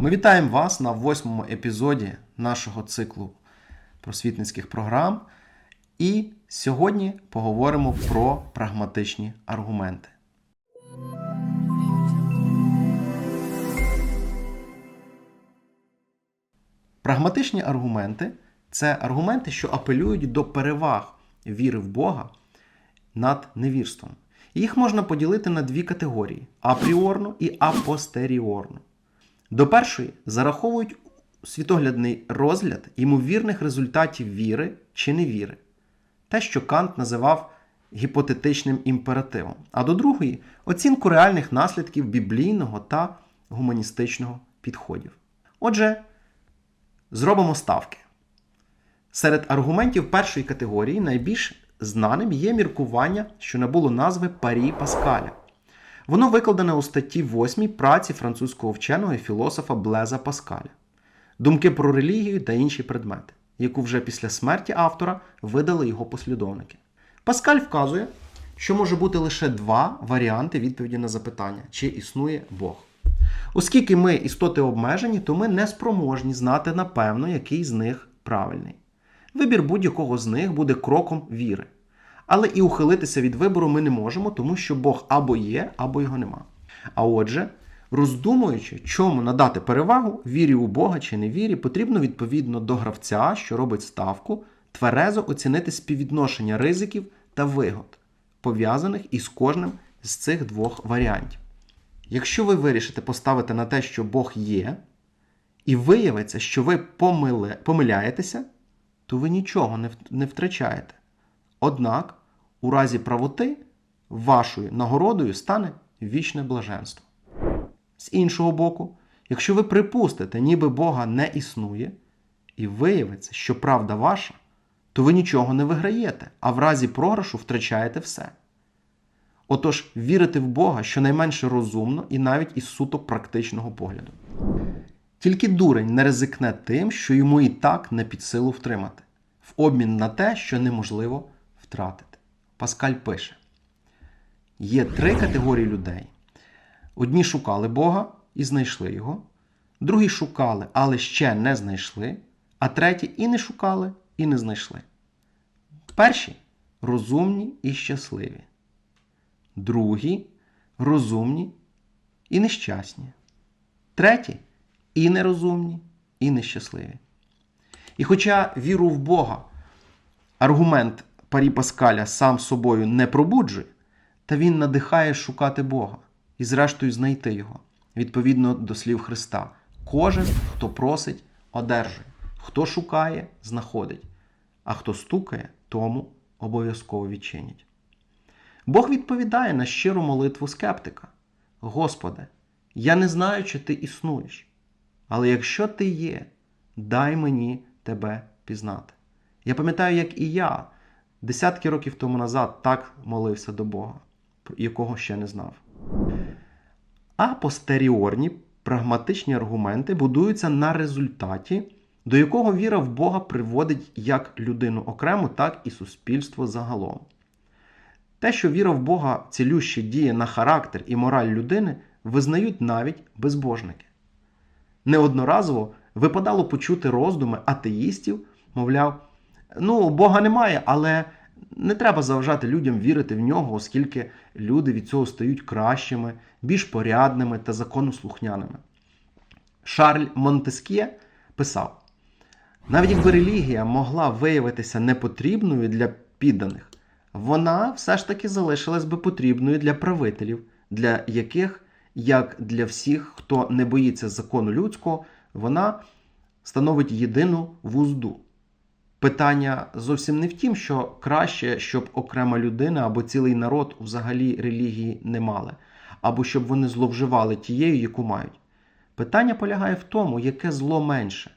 Ми вітаємо вас на восьмому епізоді нашого циклу просвітницьких програм. І сьогодні поговоримо про прагматичні аргументи. Прагматичні аргументи це аргументи, що апелюють до переваг віри в Бога над невірством. Їх можна поділити на дві категорії: апріорну і апостеріорну. До першої зараховують світоглядний розгляд ймовірних результатів віри чи невіри, те, що Кант називав гіпотетичним імперативом, а до другої оцінку реальних наслідків біблійного та гуманістичного підходів. Отже, зробимо ставки. Серед аргументів першої категорії найбільш знаним є міркування, що набуло назви Парі Паскаля. Воно викладене у статті 8 праці французького вченого і філософа Блеза Паскаля. Думки про релігію та інші предмети, яку вже після смерті автора видали його послідовники. Паскаль вказує, що може бути лише два варіанти відповіді на запитання, чи існує Бог. Оскільки ми істоти обмежені, то ми не спроможні знати напевно, який з них правильний. Вибір будь-якого з них буде кроком віри. Але і ухилитися від вибору ми не можемо, тому що Бог або є, або його нема. А отже, роздумуючи, чому надати перевагу, вірі у Бога чи не вірі, потрібно відповідно до гравця, що робить ставку, тверезо оцінити співвідношення ризиків та вигод, пов'язаних із кожним з цих двох варіантів. Якщо ви вирішите поставити на те, що Бог є, і виявиться, що ви помиле, помиляєтеся, то ви нічого не втрачаєте. Однак, у разі правоти, вашою нагородою стане вічне блаженство. З іншого боку, якщо ви припустите, ніби Бога не існує, і виявиться, що правда ваша, то ви нічого не виграєте, а в разі програшу втрачаєте все. Отож, вірити в Бога щонайменше розумно і навіть із суто практичного погляду. Тільки дурень не ризикне тим, що йому і так не під силу втримати, в обмін на те, що неможливо втратити. Паскаль пише: є три категорії людей. Одні шукали Бога і знайшли його, другі шукали, але ще не знайшли, а треті і не шукали, і не знайшли. Перші розумні і щасливі, другі розумні і нещасні, треті і нерозумні, і нещасливі. І хоча віру в Бога аргумент Парі Паскаля сам собою не пробуджує, та він надихає шукати Бога і, зрештою, знайти Його, відповідно до слів Христа. Кожен, хто просить, одержує, хто шукає, знаходить, а хто стукає, тому обов'язково відчинять. Бог відповідає на щиру молитву скептика: Господи, я не знаю, чи ти існуєш, але якщо ти є, дай мені тебе пізнати. Я пам'ятаю, як і я десятки років тому назад так молився до Бога, якого ще не знав. А постеріорні прагматичні аргументи будуються на результаті, до якого віра в Бога приводить як людину окремо, так і суспільство загалом. Те, що віра в Бога цілюще діє на характер і мораль людини, визнають навіть безбожники. Неодноразово випадало почути роздуми атеїстів, мовляв, ну, Бога немає, але не треба заважати людям вірити в нього, оскільки люди від цього стають кращими, більш порядними та законослухняними. Шарль Монтескє писав: навіть якби релігія могла виявитися непотрібною для підданих, вона все ж таки залишилась би потрібною для правителів, для яких, як для всіх, хто не боїться закону людського, вона становить єдину вузду. Питання зовсім не в тім, що краще, щоб окрема людина або цілий народ взагалі релігії не мали, або щоб вони зловживали тією, яку мають. Питання полягає в тому, яке зло менше,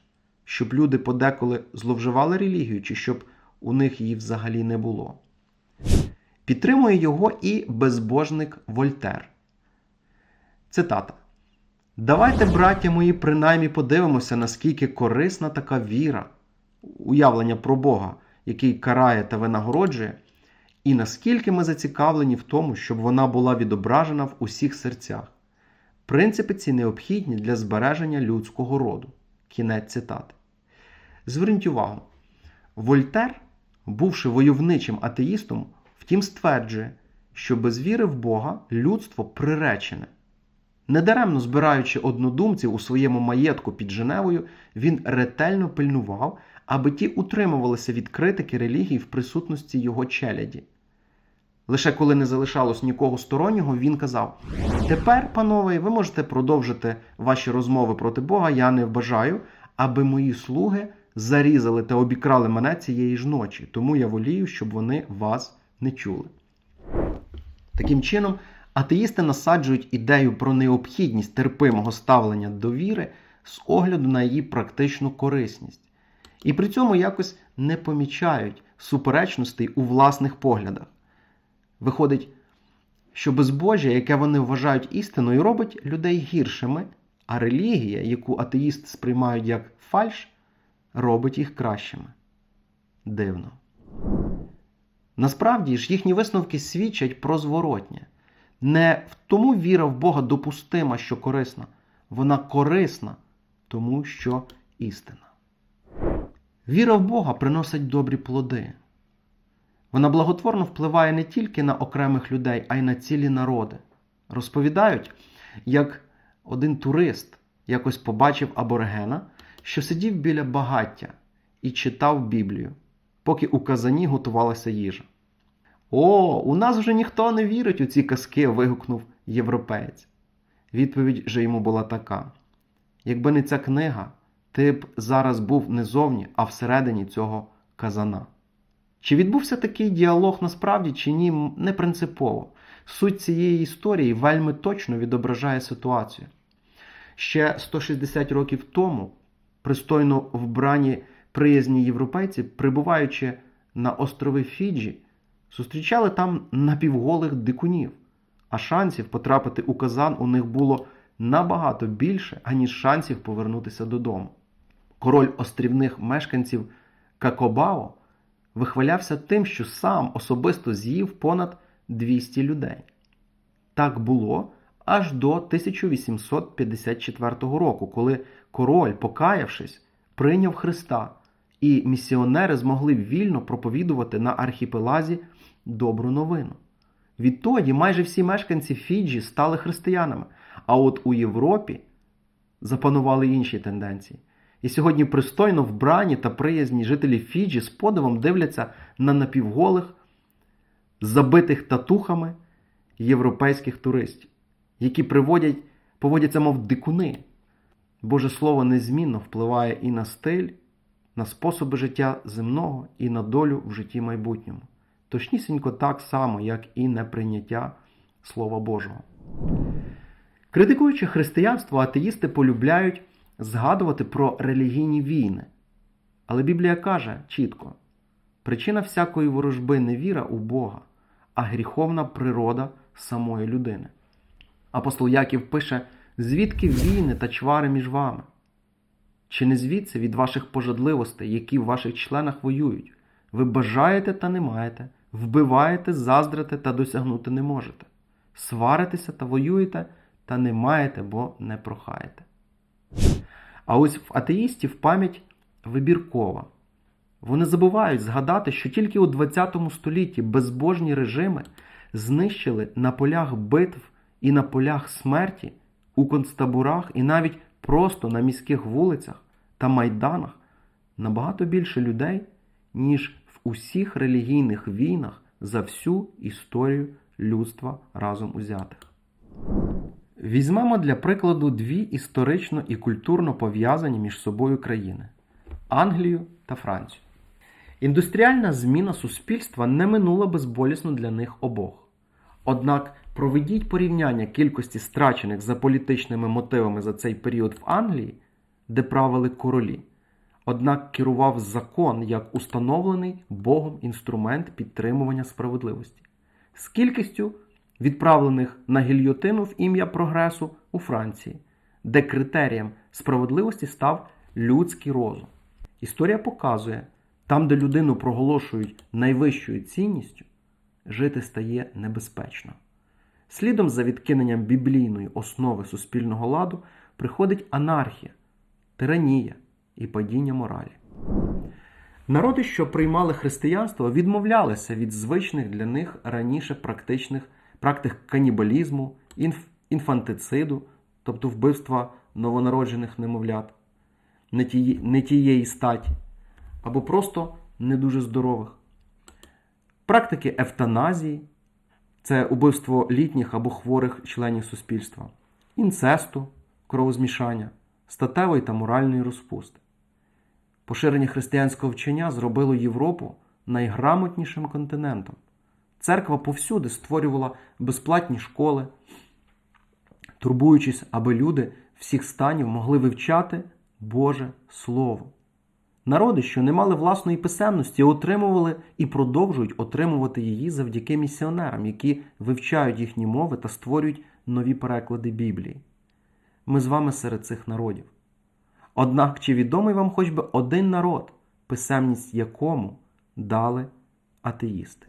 щоб люди подеколи зловживали релігію, чи щоб у них її взагалі не було. Підтримує його і безбожник Вольтер. Цитата. Давайте, браття мої, принаймні подивимося, наскільки корисна така віра, уявлення про Бога, який карає та винагороджує, і наскільки ми зацікавлені в тому, щоб вона була відображена в усіх серцях. Принципи ці необхідні для збереження людського роду. Кінець цитати. Зверніть увагу, Вольтер, бувши войовничим атеїстом, втім стверджує, що без віри в Бога людство приречене. Недаремно збираючи однодумців у своєму маєтку під Женевою, він ретельно пильнував, аби ті утримувалися від критики релігії в присутності його челяді. Лише коли не залишалось нікого стороннього, він казав: Тепер, панове, ви можете продовжити ваші розмови проти Бога. Я не вбажаю, аби мої слуги зарізали та обікрали мене цієї ж ночі, тому я волію, щоб вони вас не чули. Таким чином, атеїсти насаджують ідею про необхідність терпимого ставлення до віри з огляду на її практичну корисність. І при цьому якось не помічають суперечностей у власних поглядах. Виходить, що безбожжя, яке вони вважають істиною, робить людей гіршими, а релігія, яку атеїсти сприймають як фальш, робить їх кращими. Дивно. Насправді ж їхні висновки свідчать про зворотнє. Не в тому віра в Бога допустима, що корисна, вона корисна, тому що істина. Віра в Бога приносить добрі плоди. Вона благотворно впливає не тільки на окремих людей, а й на цілі народи. Розповідають, як один турист якось побачив аборигена, що сидів біля багаття і читав Біблію, поки у казані готувалася їжа. О, у нас вже ніхто не вірить у ці казки. вигукнув європеєць. Відповідь же йому була така: якби не ця книга, ти б зараз був не зовні, а всередині цього казана. Чи відбувся такий діалог насправді, чи ні, не принципово. Суть цієї історії вельми точно відображає ситуацію. Ще 160 років тому пристойно вбрані приязні європейці, прибуваючи на острови Фіджі, зустрічали там напівголих дикунів, а шансів потрапити у казан у них було набагато більше, аніж шансів повернутися додому. Король острівних мешканців Какобао вихвалявся тим, що сам особисто з'їв понад 200 людей. Так було аж до 1854 року, коли король, покаявшись, прийняв Христа, і місіонери змогли вільно проповідувати на архіпелазі добру новину. Відтоді майже всі мешканці Фіджі стали християнами, а от у Європі запанували інші тенденції. І сьогодні пристойно вбрані та приязні жителі Фіджі з подивом дивляться на напівголих, забитих татухами європейських туристів, які приводять, поводяться, мов дикуни. Боже Слово незмінно впливає і на стиль, на способи життя земного, і на долю в житті майбутньому. Точнісінько так само, як і неприйняття Слова Божого. Критикуючи християнство, атеїсти полюбляють згадувати про релігійні війни. Але Біблія каже чітко: причина всякої ворожби не віра у Бога, а гріховна природа самої людини. Апостол Яків пише, звідки війни та чвари між вами? Чи не звідси від ваших пожадливостей, які в ваших членах воюють? Ви бажаєте та не маєте, вбиваєте, заздрите та досягнути не можете, сваритеся та воюєте, та не маєте, бо не прохаєте. А ось в атеїстів пам'ять вибіркова. Вони забувають згадати, що тільки у ХХ столітті безбожні режими знищили на полях битв і на полях смерті, у концтаборах і навіть просто на міських вулицях та майданах набагато більше людей, ніж в усіх релігійних війнах за всю історію людства разом узятих. Візьмемо для прикладу дві історично і культурно пов'язані між собою країни Англію та Францію. Індустріальна зміна суспільства не минула безболісно для них обох. Однак проведіть порівняння кількості страчених за політичними мотивами за цей період в Англії, де правили королі. Однак керував закон як установлений Богом інструмент підтримування справедливості з кількістю відправлених на гільйотину в ім'я прогресу у Франції, де критерієм справедливості став людський розум. Історія показує, там, де людину проголошують найвищою цінністю, жити стає небезпечно. Слідом за відкиненням біблійної основи суспільного ладу приходить анархія, тиранія і падіння моралі. Народи, що приймали християнство, відмовлялися від звичних для них раніше практичних практик канібалізму, інф, інфантициду, тобто вбивства новонароджених немовлят, не, тії, не тієї статі, або просто не дуже здорових. Практики евтаназії це убивство літніх або хворих членів суспільства, інцесту, кровозмішання, статевої та моральної розпусти. Поширення християнського вчення зробило Європу найграмотнішим континентом. Церква повсюди створювала безплатні школи, турбуючись, аби люди всіх станів могли вивчати Боже Слово. Народи, що не мали власної писемності, отримували і продовжують отримувати її завдяки місіонерам, які вивчають їхні мови та створюють нові переклади Біблії. Ми з вами серед цих народів. Однак чи відомий вам хоч би один народ, писемність якому дали атеїсти?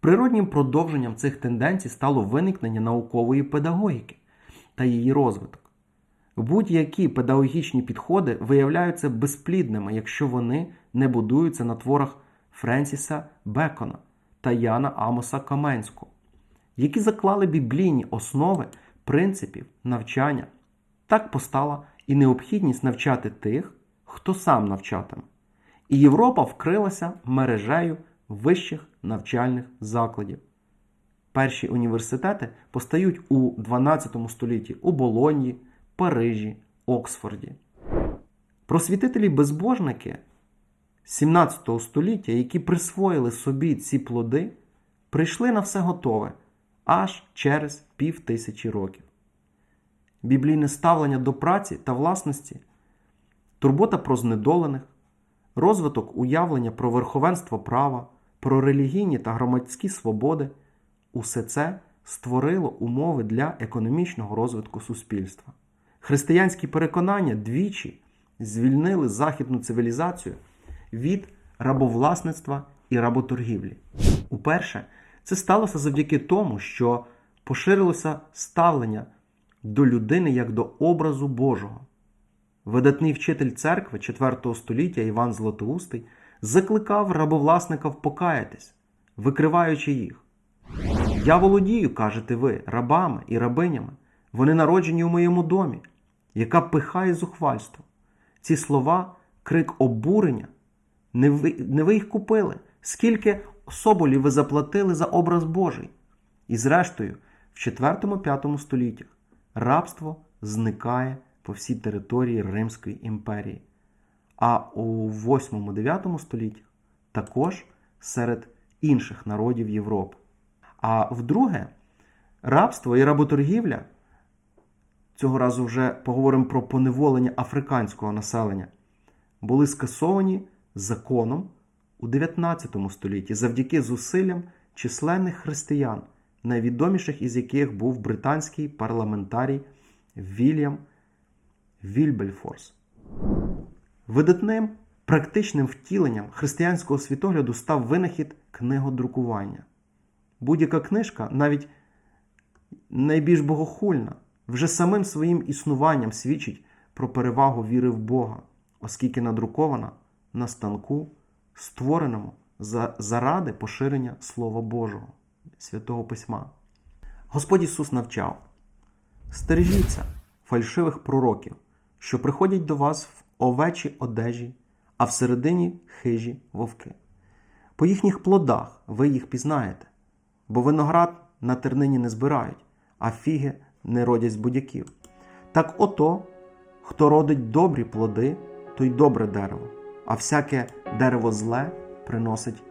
Природнім продовженням цих тенденцій стало виникнення наукової педагогіки та її розвиток. Будь-які педагогічні підходи виявляються безплідними, якщо вони не будуються на творах Френсіса Бекона та Яна Амоса Каменського, які заклали біблійні основи принципів навчання. Так постала і необхідність навчати тих, хто сам навчатиме. І Європа вкрилася мережею вищих навчальних закладів. Перші університети постають у 12 столітті у Болоньї, Парижі, Оксфорді. Просвітителі-безбожники 17 століття, які присвоїли собі ці плоди, прийшли на все готове аж через пів тисячі років. Біблійне ставлення до праці та власності, турбота про знедолених, розвиток уявлення про верховенство права, про релігійні та громадські свободи усе це створило умови для економічного розвитку суспільства. Християнські переконання двічі звільнили західну цивілізацію від рабовласництва і работоргівлі. Уперше це сталося завдяки тому, що поширилося ставлення до людини як до образу Божого. Видатний вчитель церкви IV століття Іван Златоустий закликав рабовласників покаятись, викриваючи їх. Я володію, кажете ви, рабами і рабинями. Вони народжені у моєму домі, яка пихає зухвальство. Ці слова крик обурення. Не ви, не ви їх купили. Скільки соболів ви заплатили за образ Божий? І зрештою, в 4-5 століттях рабство зникає по всій території Римської імперії. А у 8-9 століттях також серед інших народів Європи. А вдруге, рабство і работоргівля, цього разу вже поговоримо про поневолення африканського населення, були скасовані законом у 19 столітті завдяки зусиллям численних християн, найвідоміших із яких був британський парламентарій Вільям Вільбельфорс. Видатним практичним втіленням християнського світогляду став винахід книгодрукування. Будь-яка книжка, навіть найбільш богохульна, вже самим своїм існуванням свідчить про перевагу віри в Бога, оскільки надрукована на станку, створеному за- заради поширення Слова Божого, Святого Письма. Господь Ісус навчав: стережіться фальшивих пророків, що приходять до вас в овечі одежі, а всередині хижі вовки. По їхніх плодах ви їх пізнаєте, бо виноград на тернині не збирають, а фіги не родять з будяків. Так ото, хто родить добрі плоди, то й добре дерево, а всяке дерево зле приносить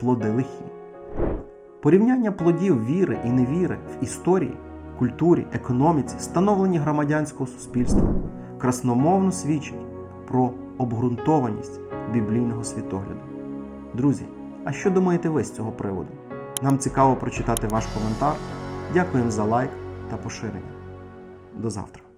плоди лихі. Порівняння плодів віри і невіри в історії, культурі, економіці, становленні громадянського суспільства красномовно свідчить про обґрунтованість біблійного світогляду. Друзі, а що думаєте ви з цього приводу? Нам цікаво прочитати ваш коментар. Дякуємо за лайк та поширення. До завтра.